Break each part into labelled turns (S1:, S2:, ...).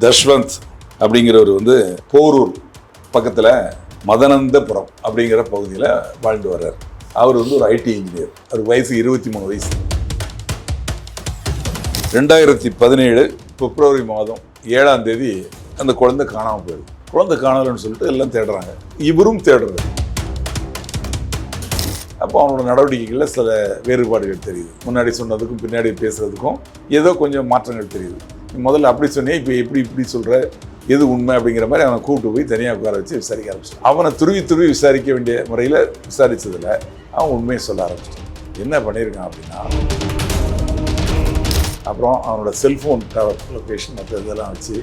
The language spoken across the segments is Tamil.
S1: தஷ்வந்த் அப்படிங்கிறவர் வந்து போரூர் பக்கத்தில் மதனந்தபுரம் அப்படிங்கிற பகுதியில் வாழ்ந்து வர்றார். அவர் வந்து ஒரு ஐடி இன்ஜினியர் அவருக்கு வயசு இருபத்தி மூணு வயசு. ரெண்டாயிரத்தி பதினேழு பிப்ரவரி மாதம் ஏழாம் தேதி அந்த குழந்தை காணாமல் போயிடுது. குழந்தை காணலன்னு சொல்லிட்டு எல்லாம் தேடுறாங்க. இவரும் தேடுறாரு. அப்போ அவனோட நடவடிக்கைகளில் சில வேறுபாடுகள் தெரியுது. முன்னாடி சொன்னதுக்கும் பின்னாடி பேசுகிறதுக்கும் ஏதோ கொஞ்சம் மாற்றங்கள் தெரியுது. முதல்ல அப்படி சொன்னியே இப்போ எப்படி இப்படி சொல்கிற எது உண்மை அப்படிங்கிற மாதிரி அவனை கூப்பிட்டு போய் தனியாக உட்கார வச்சு விசாரிக்க ஆரம்பிச்சிட்டான். அவனை துருவி துருவி விசாரிக்க வேண்டிய முறையில் விசாரித்ததில் அவன் உண்மையை சொல்ல ஆரம்பிச்சிட்டான். என்ன பண்ணியிருக்கான் அப்படின்னா அப்புறம் அவனோட செல்ஃபோன் டவர் லொக்கேஷன் மற்ற இதெல்லாம் வச்சு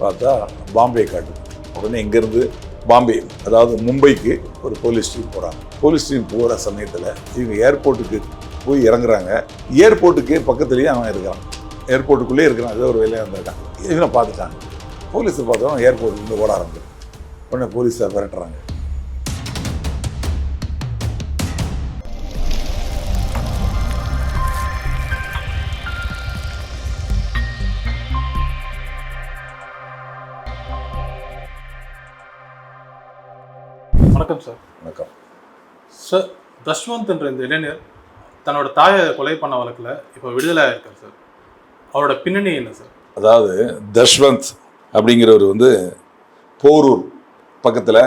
S1: பார்த்தா பாம்பே காட்டு. உடனே இங்கேருந்து பாம்பே அதாவது மும்பைக்கு ஒரு போலீஸ் டீம் போகிறாங்க போலீஸ் டீம் போகிற சமயத்தில் இவங்க ஏர்போர்ட்டுக்கு போய் இறங்குறாங்க. ஏர்போர்ட்டுக்கு பக்கத்துலேயே அவன் இருக்கிறான் ஏர்போர்ட்டுக்குள்ளேயே இருக்கிறான். ஏதோ ஒரு வேலையாக இருந்திருக்கான். இவனை பார்த்துட்டாங்க போலீஸை பார்த்தோம் ஏர்போர்ட்லேருந்து ஓட ஆரம்பிச்சு உடனே போலீஸை விரட்டுறாங்க.
S2: வணக்கம் சார்
S1: வணக்கம்.
S2: சார் தஷ்வந்த் என்ற இந்த இளைஞர் தன்னோட தாயை கொலை பண்ண வழக்கில் இப்போ விடுதலை இருக்கார் சார் அவரோட பின்னணி என்ன சார்
S1: அதாவது தஷ்வந்த் அப்படிங்கிறவர் வந்து போரூர் பக்கத்தில்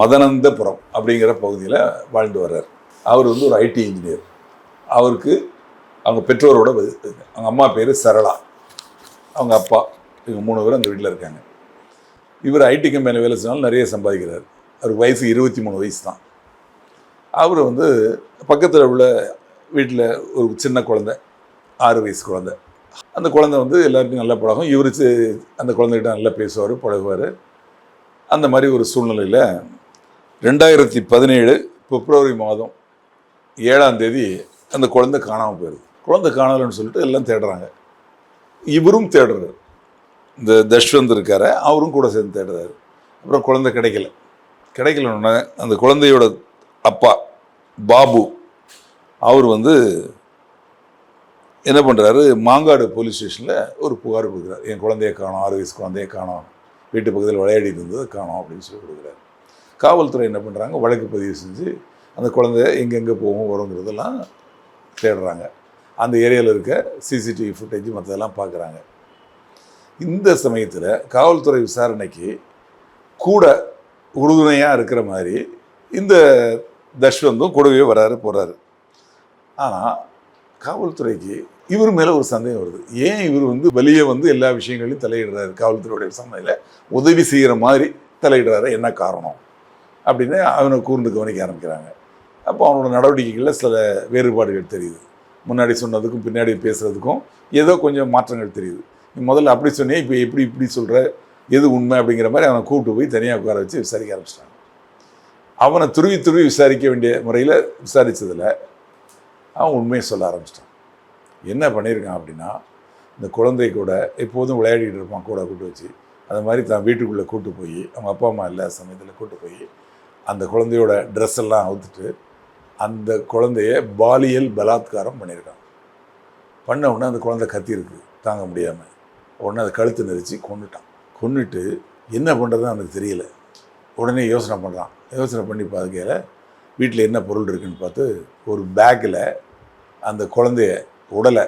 S1: மதனந்தபுரம் அப்படிங்கிற பகுதியில் வாழ்ந்து வர்றார். அவர் வந்து ஒரு ஐடி இன்ஜினியர் அவருக்கு அவங்க பெற்றோரோட அவங்க அம்மா பேர் சரளா. அவங்க அப்பா இவங்க மூணு பேரும் அந்த வீட்டில் இருக்காங்க. இவர் ஐடி கம்பெனியில் வேலை செஞ்சாலும் நிறைய சம்பாதிக்கிறார். அவருக்கு வயசு இருபத்தி மூணு வயசு தான். அவர் வந்து பக்கத்தில் உள்ள வீட்டில் ஒரு சின்ன குழந்தை ஆறு வயசு குழந்தை. அந்த குழந்தை வந்து எல்லாருக்கும் நல்லா பழகும். இவர் அந்த குழந்தைகிட்ட நல்லா பேசுவார் பழகுவார். அந்த மாதிரி ஒரு சூழ்நிலையில் ரெண்டாயிரத்தி பதினேழு பிப்ரவரி மாதம் ஏழாம் தேதி அந்த குழந்தை காணாமல் போயிடுது குழந்தை காணலைன்னு சொல்லிட்டு எல்லாம் தேடுறாங்க. இவரும் தேடுறாரு. இந்த தஷ்வந்த் இருக்கார் அவரும் கூட சேர்ந்து தேடுறாரு. அப்புறம் குழந்தை கிடைக்கல. கிடைக்கலன்னு அந்த குழந்தையோட அப்பா பாபு அவர் வந்து என்ன பண்ணுறாரு மாங்காடு போலீஸ் ஸ்டேஷனில் ஒரு புகார் கொடுக்குறாரு. என் குழந்தைய காணோம் ஆறு வயசு குழந்தைய காணோம். வீட்டு பக்கத்தில் விளையாடிட்டு இருந்தது காணோம் அப்படின்னு சொல்லி கொடுக்குறாரு. காவல்துறை என்ன பண்ணுறாங்க வழக்கு பதிவு செஞ்சு அந்த குழந்தைய எங்கெங்கே போகும் வருங்கிறதெல்லாம் தேடுறாங்க. அந்த ஏரியாவில் இருக்க சிசிடிவி ஃபுட்டேஜ் மற்றதெல்லாம் பார்க்குறாங்க. இந்த சமயத்தில் காவல்துறை விசாரணைக்கு கூட உறுதுணையாக இருக்கிற மாதிரி இந்த தஷ்வந்தும் கூடவே வராரு போகிறாரு ஆனால் காவல்துறைக்கு இவர் மேலே ஒரு சந்தேகம் வருது. ஏன் இவர் வந்து வெளியே வந்து எல்லா விஷயங்களையும் தலையிடுறாரு? காவல்துறையுடைய சமையல உதவி செய்கிற மாதிரி தலையிடுறாரு. என்ன காரணம்? அப்படின்னு அவனை கூர்ந்து கவனிக்க ஆரம்பிக்கிறாங்க. அப்போ அவனோட நடவடிக்கைகளில் சில வேறுபாடுகள் தெரியுது. முன்னாடி சொன்னதுக்கும் பின்னாடி பேசுகிறதுக்கும் ஏதோ கொஞ்சம் மாற்றங்கள் தெரியுது. நீ முதல்ல அப்படி சொன்னே இப்போ எப்படி இப்படி சொல்கிற எது உண்மை அப்படிங்கிற மாதிரி அவனை கூப்பிட்டு போய் தனியாக உட்கார வச்சு விசாரிக்க ஆரம்பிச்சிட்டாங்க. அவனை துருவி துருவி விசாரிக்க வேண்டிய முறையில் விசாரித்ததில் அவன் உண்மையை சொல்ல ஆரம்பிச்சிட்டான். என்ன பண்ணியிருக்கான் அப்படின்னா இந்த குழந்தை கூட எப்போதும் விளையாடிட்டு இருப்பான் கூட கூட்டு வச்சு. அது மாதிரி தான் வீட்டுக்குள்ளே கூட்டு போய் அவங்க அப்பா அம்மா இல்லாத சமயத்தில் கூட்டு போய் அந்த குழந்தையோட ட்ரெஸ் எல்லாம் அவுத்துட்டு அந்த குழந்தைய பாலியல் பலாத்காரம் பண்ணியிருக்கான். பண்ண உடனே அந்த குழந்தை கத்தியிருக்கு தாங்க முடியாமல் உடனே அதை கழுத்து நெரிச்சு கொண்டுட்டான் கொண்டுட்டு என்ன பண்ணுறதுன்னு அவனுக்கு தெரியல. உடனே யோசனை பண்ணுறான் யோசனை பண்ணி பார்க்கையில் வீட்டில் என்ன பொருள் இருக்குன்னு பார்த்து ஒரு பேக்கில் அந்த குழந்தைய உடலை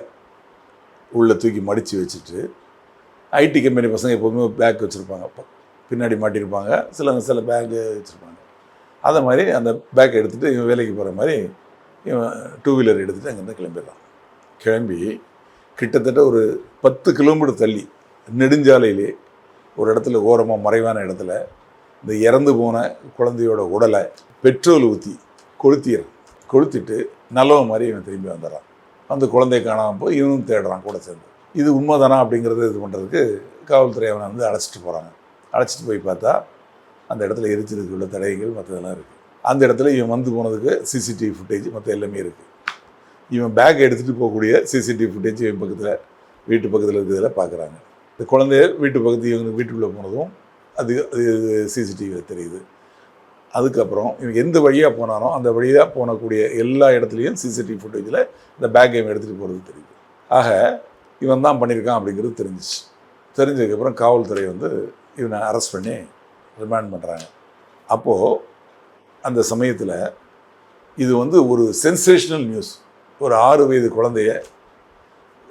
S1: உள்ளே தூக்கி மடித்து வச்சுட்டு ஐடி கம்பெனி பசங்க எப்போதுமே பேக் வச்சுருப்பாங்க. பின்னாடி மாட்டியிருப்பாங்க. சில சில பேக்கு வச்சுருப்பாங்க. அதை மாதிரி அந்த பேக் எடுத்துகிட்டு இவன் வேலைக்கு போகிற மாதிரி இவன் டூ வீலர் எடுத்துகிட்டு அங்கேருந்து கிளம்பிடுறான். கிளம்பி கிட்டத்தட்ட ஒரு பத்து கிலோமீட்டர் தள்ளி நெடுஞ்சாலையிலே ஒரு இடத்துல ஓரமாக மறைவான இடத்துல இந்த இறந்து போன குழந்தையோட உடலை பெட்ரோல் ஊற்றி கொளுத்திடுறான். கொளுத்திட்டு நல்லவன் மாதிரி இவன் திரும்பி வந்துடுறான். அந்த குழந்தைய காணாமல் போய் இவனும் தேடுறான் கூட சேர்ந்து. இது உண்மைதானா அப்படிங்கிறத இது பண்ணுறதுக்கு காவல்துறை அவனை வந்து அழைச்சிட்டு போகிறாங்க அழைச்சிட்டு போய் பார்த்தா அந்த இடத்துல எரிச்சலுக்கு உள்ள தடைகள் மற்றதெல்லாம் இருக்குது அந்த இடத்துல இவன் வந்து போனதுக்கு சிசிடிவி ஃபுட்டேஜ் மற்ற எல்லாமே இருக்குது இவன் பேக் எடுத்துகிட்டு போகக்கூடிய சிசிடிவி ஃபுட்டேஜ் இவன் பக்கத்தில் வீட்டு பக்கத்தில் இருக்கிறதில் பார்க்குறாங்க இந்த குழந்தைய வீட்டு பக்கத்து இவங்க வீட்டுக்குள்ளே போனதும் அது அது சிசிடிவியில் தெரியுது. அதுக்கப்புறம் இவன் எந்த வழியாக போனாலும் அந்த வழியாக போனக்கூடிய எல்லா இடத்துலையும் சிசிடிவி ஃபுட்டேஜில் இந்த பேக் கேம் எடுத்துகிட்டு போகிறது தெரியுது. ஆக இவன் தான் பண்ணியிருக்கான் அப்படிங்கிறது தெரிஞ்சிச்சு. தெரிஞ்சதுக்கப்புறம் காவல்துறை வந்து இவனை அரெஸ்ட் பண்ணி ரிமாண்ட் பண்ணுறாங்க அப்போது அந்த சமயத்தில் இது வந்து ஒரு சென்சேஷனல் நியூஸ் ஒரு ஆறு வயது குழந்தைய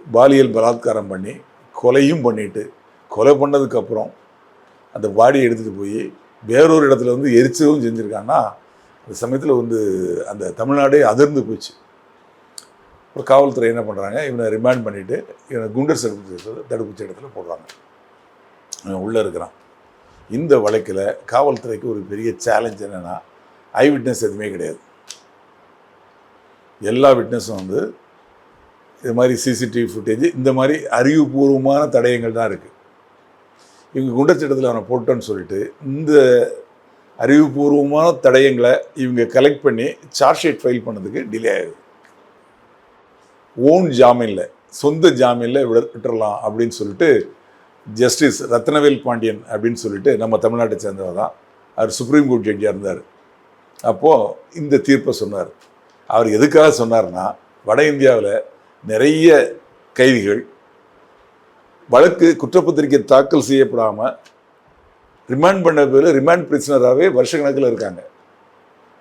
S1: பாலியல் பலாத்காரம் பண்ணி கொலையும் பண்ணிட்டு கொலை பண்ணதுக்கப்புறம் அந்த பாடியை எடுத்துகிட்டு போய் வேறொரு இடத்துல வந்து எரிச்சவும் செஞ்சுருக்காங்கன்னா அந்த சமயத்தில் வந்து அந்த தமிழ்நாடே அதிர்ந்து போச்சு. ஒரு காவல்துறை என்ன பண்ணுறாங்க இவனை ரிமாண்ட் பண்ணிவிட்டு இவனை குண்டர் தடுப்பு தடுப்பூச்சி இடத்துல போடுறாங்க. இவன் உள்ளே இருக்கிறான். இந்த வழக்கில் காவல்துறைக்கு ஒரு பெரிய சேலஞ்ச் என்னென்னா ஐ விட்னஸ் எதுவுமே கிடையாது. எல்லா விட்னஸும் வந்து இது மாதிரி சிசிடிவி ஃபுட்டேஜ் இந்த மாதிரி அறிவுபூர்வமான தடயங்கள் தான் இருக்குது இவங்க குண்டச்சட்டத்தில் அவனை போட்டோன்னு சொல்லிட்டு இந்த அறிவுபூர்வமான தடயங்களை இவங்க கலெக்ட் பண்ணி சார்ஜ் ஷீட் ஃபைல் பண்ணதுக்கு டிலே ஆகுது. ஓன் ஜாமீனில் சொந்த ஜாமீனில் விட விட்டுறலாம் அப்படின்னு சொல்லிட்டு ஜஸ்டிஸ் ரத்னவேல் பாண்டியன் அப்படின்னு சொல்லிட்டு நம்ம தமிழ்நாட்டை சேர்ந்தவர் தான் அவர் சுப்ரீம் கோர்ட் ஜட்ஜாக இருந்தார். அப்போது இந்த தீர்ப்பை சொன்னார். அவர் எதுக்காக சொன்னார்னா வட இந்தியாவில் நிறைய கைதிகள் வழக்கு குற்றப்பத்திரிக்கை தாக்கல் செய்யப்படாமல் ரிமாண்ட் பண்ண பேரில் ரிமாண்ட் பிரிசனராகவே வருஷக்கணக்கில் இருக்காங்க.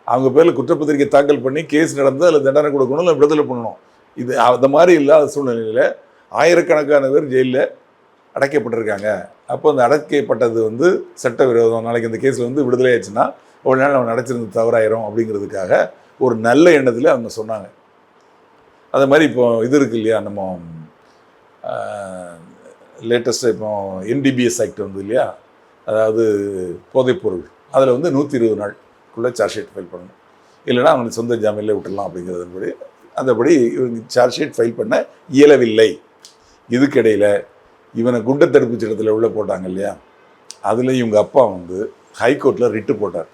S1: அவங்க பேரில் குற்றப்பத்திரிக்கை தாக்கல் பண்ணி கேஸ் நடந்து அதில் தண்டனை கொடுக்கணும் இல்லை விடுதலை பண்ணணும். இது அந்த மாதிரி இல்லாத சூழ்நிலையில் ஆயிரக்கணக்கான பேர் ஜெயிலில் அடைக்கப்பட்டிருக்காங்க. அப்போ அந்த அடைக்கப்பட்டது வந்து சட்டவிரோதம். நாளைக்கு இந்த கேஸில் வந்து விடுதலை ஆச்சுன்னா ஒரு நாள் அவன் அடைச்சிருந்து தவறாயிரும் அப்படிங்கிறதுக்காக ஒரு நல்ல எண்ணத்தில் அவங்க சொன்னாங்க. அது மாதிரி இப்போ இது இருக்கு இல்லையா? நம்ம லேட்டஸ்ட்டாக இப்போ என்டிபிஎஸ் ஆக்ட் வந்து இல்லையா? அதாவது போதைப்பொருள் அதில் வந்து நூற்றி இருபது நாள்க்குள்ளே சார்ஜ் ஷீட் ஃபைல் பண்ணணும். இல்லைன்னா அவனுக்கு சொந்த ஜாமீனில் விட்டுடலாம் அப்படிங்கிறதுபடி அந்தபடி இவங்க சார்ஜ் ஷீட் ஃபைல் பண்ண இயலவில்லை. இதுக்கிடையில் இவனை குண்டர் தடுப்பு சட்டத்தில் உள்ள போட்டாங்க இல்லையா? அதில் இவங்க அப்பா வந்து ஹைகோர்ட்டில் ரிட்டு போட்டார்.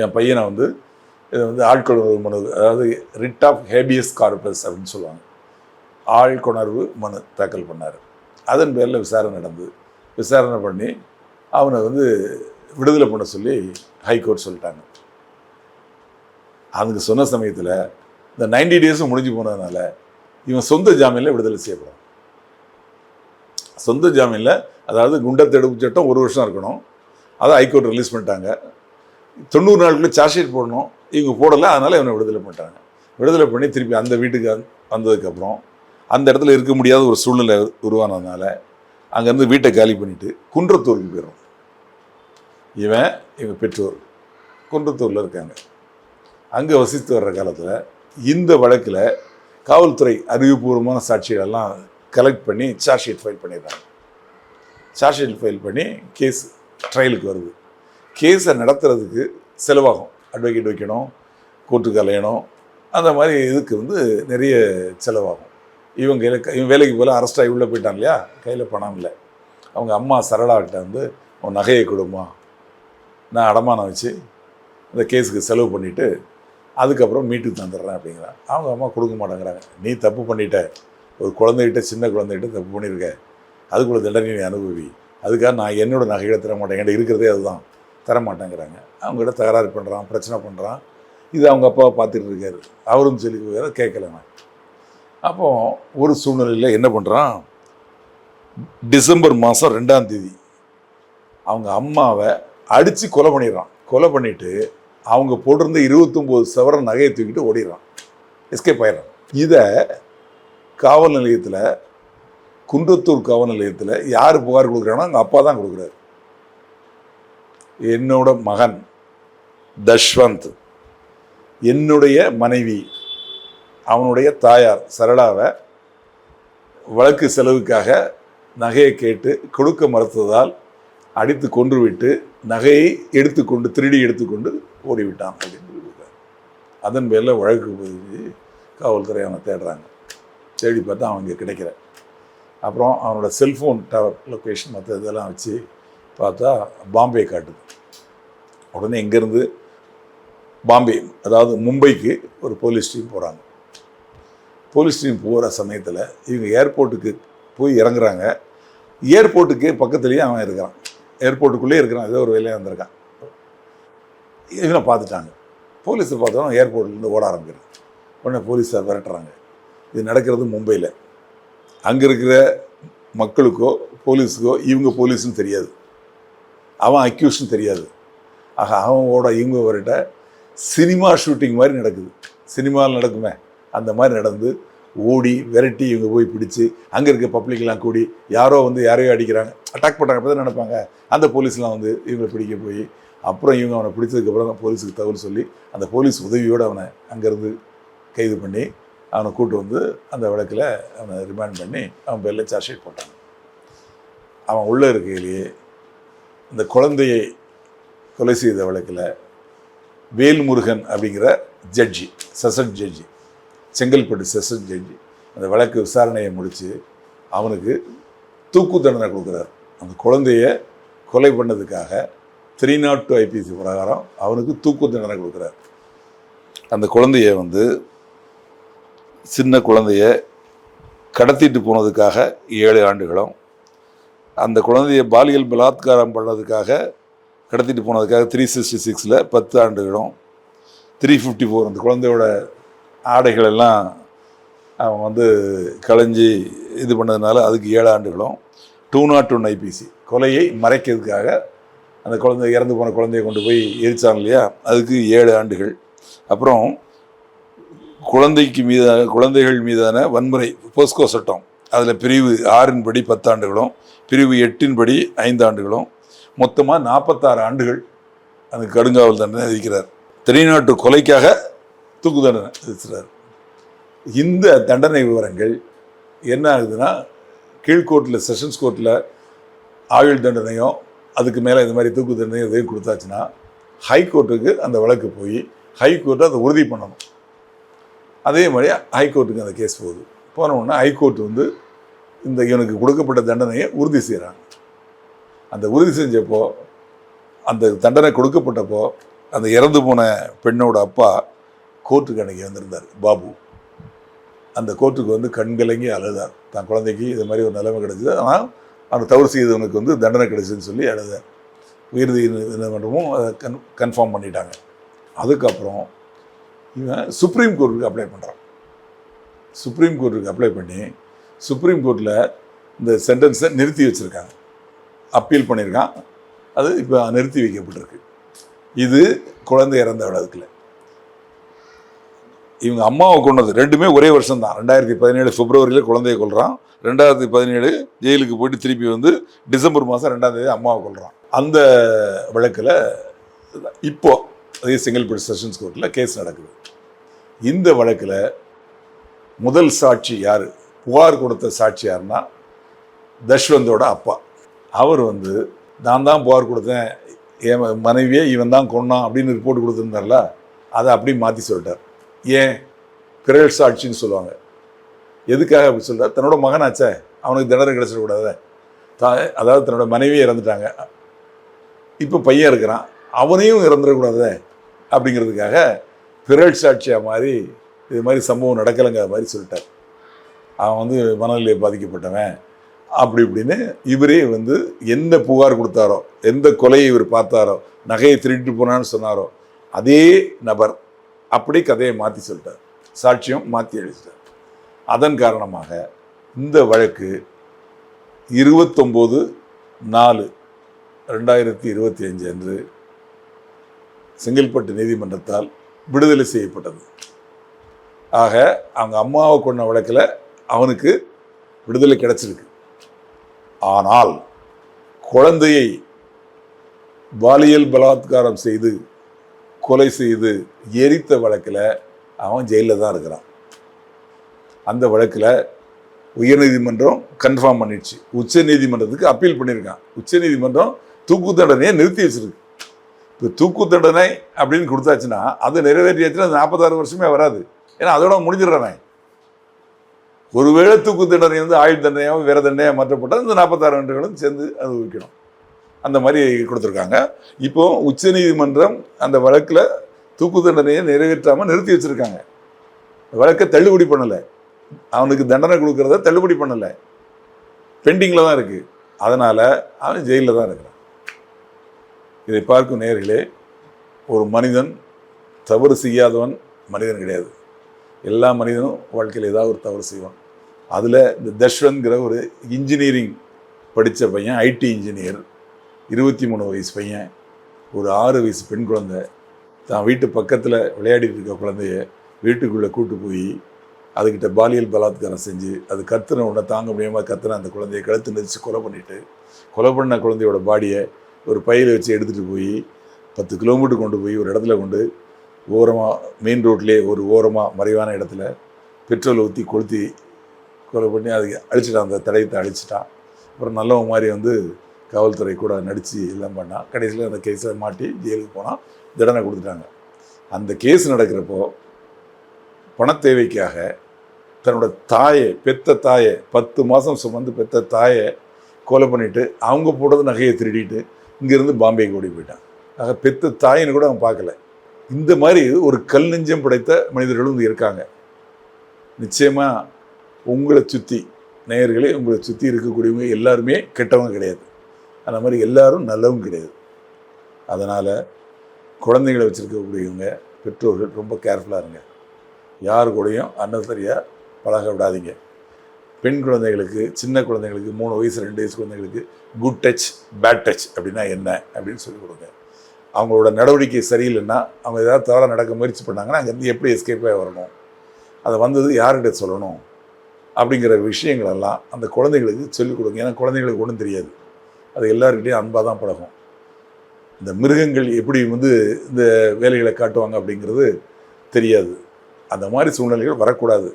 S1: என் பையனை வந்து இது வந்து ஆட்கொணர்வு மனு அதாவது ரிட் ஆஃப் ஹேபியஸ் கார்பஸ் அப்படின்னு சொல்லுவாங்க. ஆழ்கொணர்வு மனு தாக்கல் பண்ணார். அதன் பேரில் விசாரணை நடந்து விசாரணை பண்ணி அவனை வந்து விடுதலை பண்ண சொல்லி ஹைகோர்ட் சொல்லிட்டாங்க. அதுக்கு சொன்ன சமயத்தில் இந்த நைன்டி டேஸும் முடிஞ்சு போனதுனால இவன் சொந்த ஜாமீனில் விடுதலை செய்யப்படும் சொந்த ஜாமீனில் அதாவது குண்டர் தடுப்பு சட்டம் ஒரு வருஷம் இருக்கணும். அதை ஹைகோர்ட் ரிலீஸ் பண்ணிட்டாங்க. தொண்ணூறு நாளுக்குள்ளே சார்ஜ் ஷீட் போடணும். இவங்க போடலை அதனால் இவனை விடுதலை பண்ணிட்டாங்க. விடுதலை பண்ணி திருப்பி அந்த வீட்டுக்கு வந்ததுக்கப்புறம் அந்த இடத்துல இருக்க முடியாத ஒரு சூழ்நிலை உருவானதுனால அங்கேருந்து வீட்டை காலி பண்ணிவிட்டு குன்றத்தூருக்கு போயிடும் இவன் இவன் பெற்றோர். குன்றத்தூரில் இருக்காங்க. அங்கே வசித்து வர்ற காலத்தில் இந்த வழக்கில் காவல்துறை அறிவுபூர்வமான சாட்சிகளெல்லாம் கலெக்ட் பண்ணி சார்ஜ் ஷீட் ஃபைல் பண்ணிடுறாங்க. சார்ஜ் ஷீட் ஃபைல் பண்ணி கேஸ் ட்ரையலுக்கு வருது. கேஸை நடத்துறதுக்கு செலவாகும். அட்வொகேட் வைக்கணும் கோர்ட்டுக்கு அலையணும். அந்த மாதிரி இதுக்கு வந்து நிறைய செலவாகும். இவங்க இவன் வேலைக்கு போல அரெஸ்ட் ஆகி உள்ளே போயிட்டான் இல்லையா? கையில் பணம் இல்லை. அவங்க அம்மா சரளாகிட்ட வந்து உன் நகையை கொடுமா நான் அடமானம் வச்சு இந்த கேஸுக்கு செலவு பண்ணிவிட்டு அதுக்கப்புறம் மீட்டுக்கு தந்துடுறேன் அப்படிங்கிறான். அவங்க அம்மா கொடுக்க மாட்டேங்கிறாங்க. நீ தப்பு பண்ணிட்ட. ஒரு குழந்தைகிட்ட சின்ன குழந்தைகிட்ட தப்பு பண்ணியிருக்க. அதுக்குள்ள தண்டனை நீ அனுபவி. அதுக்காக நான் என்னோடய நகைகளை தர மாட்டேன். என்கிட்ட இருக்கிறதே அதுதான். தர மாட்டேங்கிறாங்க அவங்ககிட்ட தகராறு பண்ணுறான் பிரச்சனை பண்ணுறான் இது அவங்க அப்பாவை பார்த்துட்டு இருக்காரு. அவரும் சொல்லி கேட்கல நான். அப்போ ஒரு சூழ்நிலையில் என்ன பண்ணுறான் டிசம்பர் மாதம் ரெண்டாம் தேதி அவங்க அம்மாவை அடித்து கொலை பண்ணிடுறான். கொலை பண்ணிவிட்டு அவங்க போட்டிருந்த இருபத்தொம்போது சவர நகையை தூக்கிட்டு ஓடிடுறான். எஸ்கேப் ஆயிடுறான். இதை காவல் நிலையத்தில் குன்றத்தூர் காவல் நிலையத்தில் யார் புகார் கொடுக்குறாங்கன்னா அவங்க அப்பா தான் கொடுக்குறாரு. என்னோட மகன் தஷ்வந்த் என்னுடைய மனைவி அவனுடைய தாயார் சரளாவை வழக்கு செலவுக்காக நகையை கேட்டு கொடுக்க மறுத்ததால் அடித்து கொன்றுவிட்டு நகையை எடுத்துக்கொண்டு திருடி எடுத்துக்கொண்டு ஓடிவிட்டான் அப்படின்னு அதன் பேரில் வழக்கு பதிவு காவல்துறை அவனை தேடுறாங்க. தேடி பார்த்தா அவன் இங்கே கிடைக்கிற அப்புறம் அவனோட செல்ஃபோன் டவர் லொக்கேஷன் மற்ற இதெல்லாம் வச்சு பார்த்தா பாம்பே காட்டுது. உடனே இங்கேருந்து பாம்பே அதாவது மும்பைக்கு ஒரு போலீஸ் டீம் போகிறாங்க போலீஸ் டீம் போகிற சமயத்தில் இவங்க ஏர்போர்ட்டுக்கு போய் இறங்குறாங்க. ஏர்போர்ட்டுக்கு பக்கத்துலேயே அவன் இருக்கிறான். ஏர்போர்ட்டுக்குள்ளேயே இருக்கிறான். ஏதோ ஒரு வேலையாக வந்திருக்கான் இவனை பார்த்துட்டாங்க. போலீஸை பார்த்தோன்னா ஏர்போர்ட்லேருந்து ஓட ஆரம்பிக்கிறான் உடனே போலீஸை விரட்டுறாங்க. இது நடக்கிறது மும்பையில். அங்கே இருக்கிற மக்களுக்கோ போலீஸுக்கோ இவங்க போலீஸ்னு தெரியாது. அவன் அக்யூஸ்னு தெரியாது. ஆக ஓட இவங்க வரட்ட சினிமா ஷூட்டிங் மாதிரி நடக்குது. சினிமாவில் நடக்குமே. அந்த மாதிரி நடந்து ஓடி விரட்டி இவங்க போய் பிடிச்சி அங்கே இருக்க பப்ளிக்லாம் கூடி யாரோ வந்து யாரையோ அடிக்கிறாங்க. அட்டாக் பண்ணுறாங்க அப்போ தான் நினைப்பாங்க. அந்த போலீஸ்லாம் வந்து இவங்களை பிடிக்க போய் அப்புறம் இவங்க அவனை பிடிச்சதுக்கப்புறம் தான் போலீஸுக்கு தகவல் சொல்லி அந்த போலீஸ் உதவியோடு அவனை அங்கேருந்து கைது பண்ணி அவனை கூட்டு வந்து அந்த வழக்கில் அவனை ரிமாண்ட் பண்ணி அவன் பேரில் சார்ஜ் ஷீட் போட்டான். அவன் உள்ளே இருக்கையிலேயே இந்த குழந்தையை கொலை செய்த வழக்கில் வேல்முருகன் அப்படிங்கிற judge session judge Chengalpattu session judge அந்த வழக்கு விசாரணையை முடித்து அவனுக்கு தூக்கு தண்டனை கொடுக்குறாரு. அந்த குழந்தைய கொலை பண்ணதுக்காக த்ரீ நாட் டூ ஐபிசி பிரகாரம் அவனுக்கு தூக்கு தண்டனை கொடுக்குறாரு. அந்த குழந்தைய வந்து சின்ன குழந்தைய கடத்திட்டு போனதுக்காக ஏழு ஆண்டுகளும் அந்த குழந்தைய பாலியல் பலாத்காரம் பண்ணதுக்காக கடத்திட்டு போனதுக்காக த்ரீ சிக்ஸ்டி சிக்ஸில் பத்து ஆண்டுகளும் த்ரீ ஃபிஃப்டி ஃபோர் அந்த குழந்தையோட ஆடைகளெல்லாம் அவன் வந்து களைஞ்சி இது பண்ணதுனால அதுக்கு ஏழு ஆண்டுகளும் டூ நாட் ஒன் ஐபிசி கொலையை மறைக்கிறதுக்காக அந்த குழந்தை இறந்து போன குழந்தைய கொண்டு போய் எரிச்சாங்க இல்லையா? அதுக்கு ஏழு ஆண்டுகள். அப்புறம் குழந்தைக்கு மீதான குழந்தைகள் மீதான வன்முறை போஸ்கோ சட்டம். அதில் பிரிவு ஆறின் படி பத்தாண்டுகளும் பிரிவு எட்டின் படி ஐந்து ஆண்டுகளும். மொத்தமாக நாற்பத்தாறு ஆண்டுகள் அந்த கடுங்காவல் தண்டனை விதிக்கிறார். தெரியநாட்டு கொலைக்காக தூக்கு தண்டனை விதிக்கிறார் இந்த தண்டனை விவரங்கள் என்ன ஆகுதுன்னா கீழ்கோர்ட்டில் செஷன்ஸ் கோர்ட்டில் ஆயுள் தண்டனையும் அதுக்கு மேலே இந்த மாதிரி தூக்கு தண்டனையும் எதையும் கொடுத்தாச்சுன்னா ஹைகோர்ட்டுக்கு அந்த வழக்கு போய் ஹைகோர்ட்டு அதை உறுதி பண்ணணும். அதே மாதிரி ஹைகோர்ட்டுக்கு அந்த கேஸ் போகுது. போன உடனே ஹைகோர்ட் வந்து இந்த இவனுக்கு கொடுக்கப்பட்ட தண்டனையை உறுதி செய்கிறாங்க அந்த உறுதி செஞ்சப்போ அந்த தண்டனை கொடுக்கப்பட்டப்போ அந்த இறந்து போன பெண்ணோட அப்பா கோர்ட்டுக்கு அன்னைக்கு வந்திருந்தார் பாபு. அந்த கோர்ட்டுக்கு வந்து கண்கலங்கி அழுதார். தன் குழந்தைக்கு இது மாதிரி ஒரு நிலைமை கிடைச்சிது. ஆனால் அந்த தவறு செய்தவனுக்கு வந்து தண்டனை கிடைச்சதுன்னு சொல்லி அழுதார். உயர்நீதி நீதிமன்றமும் அதை கன் கன்ஃபார்ம் பண்ணிட்டாங்க. அதுக்கப்புறம் இவன் சுப்ரீம் கோர்ட்டுக்கு அப்ளை பண்ணுறான் சுப்ரீம் கோர்ட்டுக்கு அப்ளை பண்ணி சுப்ரீம் கோர்ட்டில் இந்த சென்டென்ஸை நிறுத்தி வச்சுருக்காங்க. அப்பீல் பண்ணியிருக்கான். அது இப்போ நிறுத்தி வைக்கப்பட்டிருக்கு. இது குழந்தை இறந்த வழக்கில் இவங்க அம்மாவை கொண்டது ரெண்டுமே ஒரே வருஷம் தான் ரெண்டாயிரத்தி பதினேழு பிப்ரவரியில் குழந்தைய கொள்கிறான் ரெண்டாயிரத்தி பதினேழு ஜெயிலுக்கு போயிட்டு திருப்பி வந்து டிசம்பர் மாதம் ரெண்டாம் தேதி அம்மாவை கொள்கிறான் அந்த வழக்கில் இப்போது அதே செங்கல்பட்டு செஷன்ஸ் கோர்ட்டில் கேஸ் நடக்குது. இந்த வழக்கில் முதல் சாட்சி யார்? புகார் கொடுத்த சாட்சி யாருன்னா தஷ்வந்தோட அப்பா. அவர் வந்து நான் தான் புகார் கொடுத்தேன். என் மனைவியே இவன் தான் கொன்னான் அப்படின்னு ரிப்போர்ட் கொடுத்துருந்தார்ல அதை அப்படியே மாற்றி சொல்லிட்டார். ஏன்? பிறல் சாட்சின்னு சொல்லுவாங்க. எதுக்காக அப்படி சொல்கிறார் தன்னோட மகனாச்சே. அவனுக்கு தண்டனை கிடச்சிடக்கூடாது. தா அதாவது தன்னோட மனைவியே இறந்துட்டாங்க. இப்போ பையன் இருக்கிறான். அவனையும் இறந்துடக்கூடாது அப்படிங்கிறதுக்காக பிறல் சாட்சியாக மாதிரி இது மாதிரி சம்பவம் நடக்கலைங்கிற மாதிரி சொல்லிட்டார். அவன் வந்து மனநிலையை பாதிக்கப்பட்டவன். அப்படி இப்படின்னு இவரே வந்து எந்த புகார் கொடுத்தாரோ எந்த கொலையை இவர் பார்த்தாரோ நகையை திருட்டு போனான்னு சொன்னாரோ அதே நபர் அப்படி கதையை மாற்றி சொல்லிட்டார். சாட்சியம் மாற்றி அழிச்சிட்டார் அதன் காரணமாக இந்த வழக்கு இருபத்தொம்போது நாலு ரெண்டாயிரத்தி இருபத்தி அஞ்சு அன்று செங்கல்பட்டு நீதிமன்றத்தால் விடுதலை செய்யப்பட்டது. ஆக அவங்க அம்மாவை கொண்ட வழக்கில் அவனுக்கு விடுதலை கிடைச்சிருக்கு. ஆனால் குழந்தையை பாலியல் பலாத்காரம் செய்து கொலை செய்து எரித்த வழக்கில் அவன் ஜெயிலில் தான் இருக்கிறான். அந்த வழக்கில் உயர்நீதிமன்றம் கன்ஃபார்ம் பண்ணிடுச்சு. உச்ச நீதிமன்றத்துக்கு அப்பீல் பண்ணியிருக்கான். உச்ச நீதிமன்றம் தூக்கு தண்டனையை நிறுத்தி வச்சிருக்கு. இப்போ தூக்கு தண்டனை அப்படின்னு கொடுத்தாச்சுன்னா அது நிறைவேற்றியாச்சுன்னா நாற்பத்தாறு வருஷமே வராது. ஏன்னா அதோட முடிஞ்சிடறானே ஒருவேளை தூக்கு தண்டனை வந்து ஆயுள் தண்டனையாகவும் வேற தண்டனையாக மாற்றப்பட்டால் இந்த நாற்பத்தாறு ஆண்டுகளும் சேர்ந்து அனுபவிக்கணும். அந்த மாதிரி கொடுத்துருக்காங்க. இப்போ உச்சநீதிமன்றம் அந்த வழக்கில் தூக்கு தண்டனையை நிறைவேற்றாமல் நிறுத்தி வச்சுருக்காங்க. வழக்கை தள்ளுபடி பண்ணலை. அவனுக்கு தண்டனை கொடுக்கறத தள்ளுபடி பண்ணலை. பெண்டிங்கில் தான் இருக்குது அதனால் அவன் ஜெயிலில் தான் இருக்கிறான். இதை பார்க்கும் நேர்களே ஒரு மனிதன் தவறு செய்யாதவன் மனிதன் கிடையாது. எல்லா மனிதனும் வாழ்க்கையில் ஏதாவது ஒரு தவறு செய்வான். அதில் இந்த தஷ்வன்கிற ஒரு இன்ஜினியரிங் படித்த பையன் ஐடி இன்ஜினியர் இருபத்தி மூணு வயசு பையன் ஒரு ஆறு வயசு பெண் குழந்தை தான் வீட்டு பக்கத்தில் விளையாடிட்டு இருக்க குழந்தைய வீட்டுக்குள்ளே கூட்டு போய் அதுக்கிட்ட பாலியல் பலாத்காரம் செஞ்சு அது கத்துன உடனே தாங்க முடியாமல் கத்துன அந்த குழந்தைய கழுத்து நெரிச்சு கொலை பண்ணிவிட்டு கொலை பண்ண குழந்தையோட பாடியை ஒரு பையில் வச்சு எடுத்துகிட்டு போய் பத்து கிலோமீட்டர் கொண்டு போய் ஒரு இடத்துல கொண்டு ஓரமாக மெயின் ரோட்லேயே ஒரு ஓரமாக மறைவான இடத்துல பெட்ரோல் ஊற்றி கொளுத்தி கொலை பண்ணி அது அழிச்சிட்டான் அந்த தடயத்தை அழிச்சிட்டான். அப்புறம் நல்லவன் மாதிரி வந்து காவல்துறை கூட நடித்து எல்லாம் பண்ணான் கடைசியில் அந்த கேஸை மாட்டி ஜெயிலுக்கு போனால் தண்டனை கொடுத்துட்டாங்க. அந்த கேஸ் நடக்கிறப்போ பணத்தேவைக்காக தன்னோட தாயை பெத்த தாயை பத்து மாதம் சுமந்து பெத்த தாயை கொலை பண்ணிவிட்டு அவங்க போடுறது நகையை திருடிட்டு இங்கேருந்து பாம்பேக்கு ஓடி போயிட்டான். ஆக பெத்த தாயின்னு கூட அவன் பார்க்கல. இந்த மாதிரி ஒரு கல் நெஞ்சம் படைத்த மனிதர்களும் இருக்காங்க. நிச்சயமாக உங்களை சுற்றி நேயர்களே உங்களை சுற்றி இருக்கக்கூடியவங்க எல்லாருமே கெட்டவங்க கிடையாது. அந்த மாதிரி எல்லாரும் நல்லவும் கிடையாது. அதனால் குழந்தைகளை வச்சுருக்கக்கூடியவங்க பெற்றோர்கள் ரொம்ப கேர்ஃபுல்லாக இருங்க. யார் கூடயும் அன்னசரியாக பழக விடாதீங்க. பெண் குழந்தைகளுக்கு சின்ன குழந்தைங்களுக்கு மூணு வயசு ரெண்டு வயசு குழந்தைங்களுக்கு குட் டச் பேட் டச் அப்படின்னா என்ன அப்படின்னு சொல்லிக் கொடுங்க. அவங்களோட நடவடிக்கை சரியில்லைன்னா அவங்க ஏதாவது தவறாக நடக்க முயற்சி பண்ணாங்கன்னா அங்கேருந்து எப்படி எஸ்கேப்பாக வரணும்? அதை வந்தது யார்கிட்ட சொல்லணும்? அப்படிங்கிற விஷயங்களெல்லாம் அந்த குழந்தைங்களுக்கு சொல்லிக் கொடுங்க. ஏன்னா குழந்தைங்களுக்கு ஒன்றும் தெரியாது. அது எல்லாருக்கிட்டையும் அன்பாக தான் பழகும். இந்த மிருகங்கள் எப்படி வந்து இந்த வேலைகளை காட்டுவாங்க அப்படிங்கிறது தெரியாது. அந்த மாதிரி சூழ்நிலைகள் வரக்கூடாது.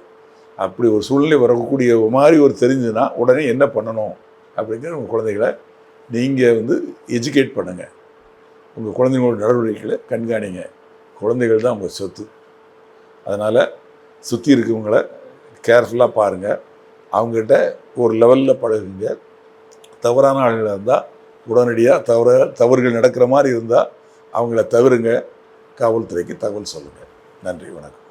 S1: அப்படி ஒரு சூழ்நிலை வரக்கூடிய மாதிரி ஒரு தெரிஞ்சுன்னா உடனே என்ன பண்ணணும் அப்படிங்கிற உங்கள் குழந்தைகளை நீங்கள் வந்து எஜுகேட் பண்ணுங்கள் உங்கள் குழந்தைங்களோட நடவடிக்கைகளை கண்காணிங்க. குழந்தைகள் தான் உங்கள் சொத்து. அதனால் சுற்றி இருக்கவங்கள கேர்ஃபுல்லாக பாருங்கள் அவங்ககிட்ட ஒரு லெவலில் பழகுங்க. தவறான ஆளுங்களாக இருந்தால் உடனடியாக தவற தவறுகள் நடக்கிற மாதிரி இருந்தால் அவங்கள தவிருங்க காவல்துறைக்கு தகவல் சொல்லுங்கள் நன்றி வணக்கம்.